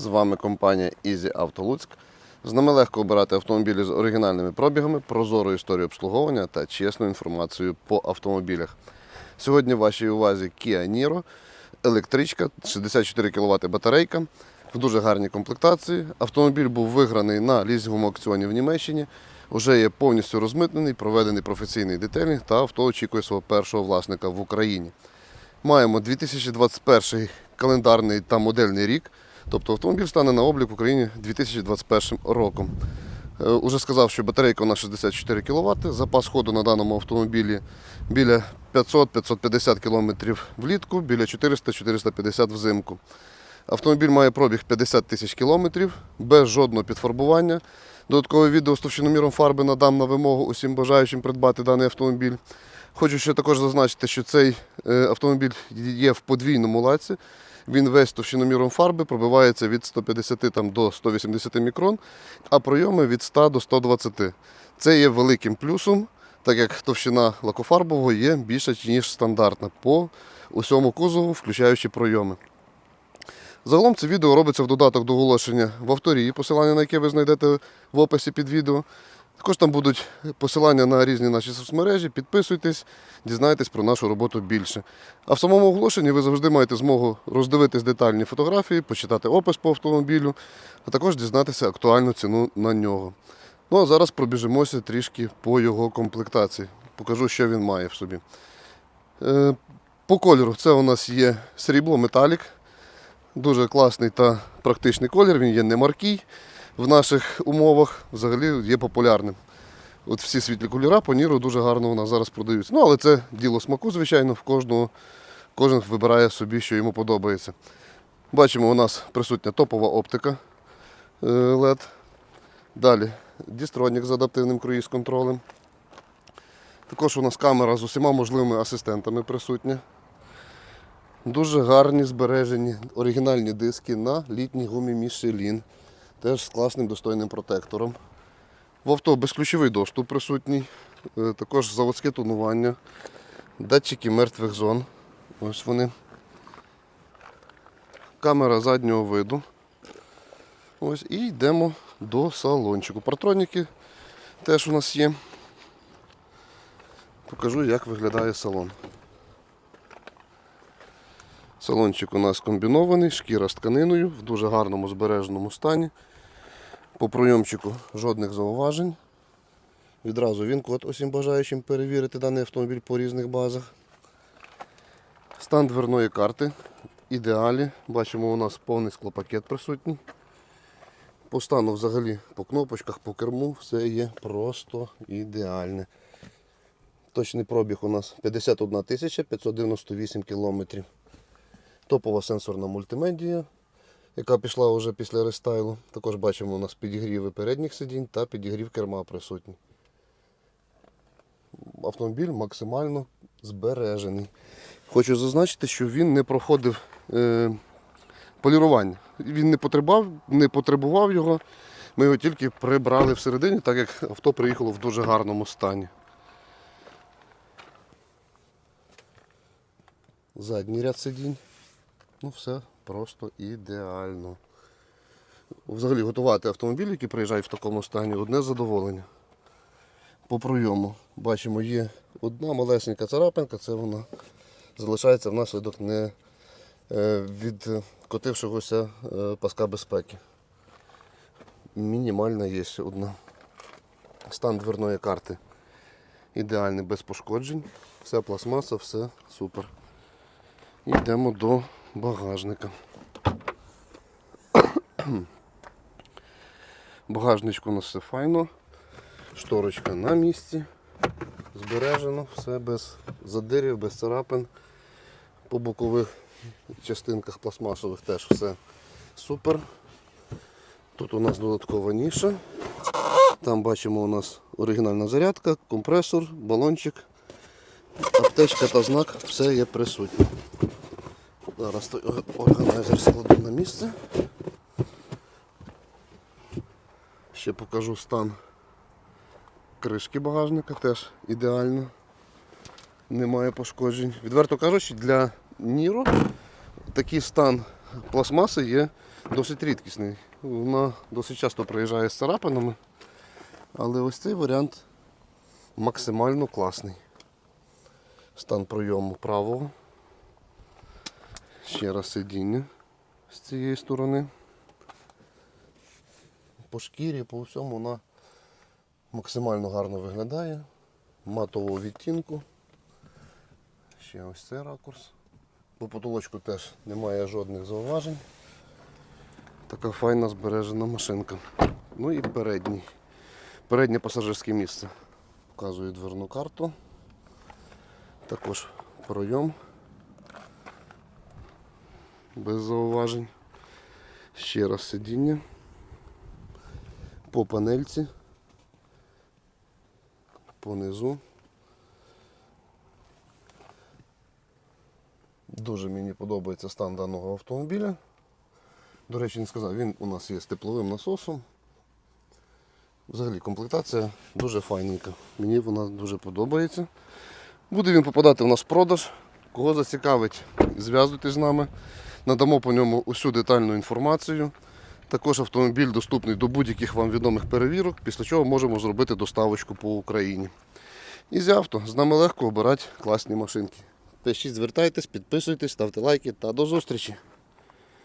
З вами компанія Easy Auto. З нами легко обирати автомобілі з оригінальними пробігами, прозорою історією обслуговування та чесною інформацією по автомобілях. Сьогодні в вашій увазі Kia Niro, електричка, 64 кВт батарейка в дуже гарній комплектації. Автомобіль був виграний на лізинговому аукціоні в Німеччині. Уже є повністю розмитнений, проведений професійний детелінг та авто очікує свого першого власника в Україні. Маємо 2021 календарний та модельний рік. Тобто автомобіль стане на облік в Україні 2021 роком. Е, Уже сказав, що батарейка на 64 кВт. Запас ходу на даному автомобілі біля 500-550 км влітку, біля 400-450 взимку. Автомобіль має пробіг 50 тисяч кілометрів, без жодного підфарбування. Додаткове відео з товщиноміром фарби надам на вимогу усім бажаючим придбати даний автомобіль. Хочу ще також зазначити, що цей е, автомобіль є в подвійному лаці. Він весь товщиноміром фарби пробивається від 150 там, до 180 мікрон, а пройоми від 100 до 120. Це є великим плюсом, так як товщина лакофарбового є більша, ніж стандартна по усьому кузову, включаючи пройоми. Загалом це відео робиться в додаток до оголошення в авторії, посилання на яке ви знайдете в описі під відео. Також там будуть посилання на різні наші соцмережі. Підписуйтесь, дізнайтесь про нашу роботу більше. А в самому оголошенні ви завжди маєте змогу роздивитись детальні фотографії, почитати опис по автомобілю, а також дізнатися актуальну ціну на нього. Ну а зараз пробіжимося трішки по його комплектації. Покажу, що він має в собі. Е, По кольору це у нас є срібло металік. Дуже класний та практичний колір, він є не маркий в наших умовах, взагалі є популярним. От всі світлі кольора по Ніру дуже гарно у нас зараз продаються. Ну, але це діло смаку, звичайно, в кожного, кожен вибирає собі, що йому подобається. Бачимо, у нас присутня топова оптика е, LED. Далі дістронік з адаптивним круїз-контролем. Також у нас камера з усіма можливими асистентами присутня. Дуже гарні збережені оригінальні диски на літній гумі Michelin. Теж з класним достойним протектором. В авто безключовий доступ присутній, е, також заводське тонування, датчики мертвих зон. Ось вони. Камера заднього виду. Ось, і йдемо до салончику. Партроніки теж у нас є. Покажу, як виглядає салон. Салончик у нас комбінований, шкіра з тканиною в дуже гарному збереженому стані. По пройомчику жодних зауважень. Відразу він код усім бажаючим перевірити даний автомобіль по різних базах. Стан дверної карти ідеалі. Бачимо, у нас повний склопакет присутній. По стану взагалі по кнопочках, по керму все є просто ідеальне. Точний пробіг у нас 51 598 кілометрів. Топова сенсорна мультимедія, яка пішла вже після рестайлу. Також бачимо у нас підігріви передніх сидінь та підігрів керма присутні. Автомобіль максимально збережений. Хочу зазначити, що він не проходив е, полірування. Він не потребував, не потребував його. Ми його тільки прибрали всередині, так як авто приїхало в дуже гарному стані. Задній ряд сидінь. Ну, все просто ідеально. Взагалі готувати автомобіль, який приїжджає в такому стані, одне задоволення. По пройому бачимо, є одна малесенька царапинка, це вона залишається внаслідок не е, відкотившогося е, паска безпеки. Мінімальна є одна. Стан дверної карти ідеальний без пошкоджень. Вся пластмаса, все супер. Йдемо до багажника. Багажничку у нас все файно. Шторочка на місці. Збережено, все без задирів, без царапин. По бокових частинках пластмасових теж все супер. Тут у нас додаткова ніша. Там бачимо у нас оригінальна зарядка, компресор, балончик, аптечка та знак, все є присутнє. Зараз той органайзер складу на місце. Ще покажу стан кришки багажника, теж ідеально. Немає пошкоджень. Відверто кажучи, для Ніро такий стан пластмаси є досить рідкісний. Вона досить часто приїжджає з царапинами. Але ось цей варіант максимально класний. Стан пройому правого. Ще раз сидіння з цієї сторони. По шкірі, по всьому вона максимально гарно виглядає. Матового відтінку. Ще ось цей ракурс. По потолочку теж немає жодних зауважень. Така файна збережена машинка. Ну і передній. Переднє пасажирське місце. Показую дверну карту. Також пройом. Без зауважень. Ще раз сидіння. По панельці. Понизу. Дуже мені подобається стан даного автомобіля. До речі, він сказав, він у нас є з тепловим насосом. Взагалі комплектація дуже файненька. Мені вона дуже подобається. Буде він попадати в нас в продаж. Кого зацікавить, зв'язуйтесь з нами. Надамо по ньому усю детальну інформацію. Також автомобіль доступний до будь-яких вам відомих перевірок, після чого можемо зробити доставочку по Україні. І з авто, з нами легко обирати класні машинки. Пишіть, звертайтесь, підписуйтесь, ставте лайки та до зустрічі!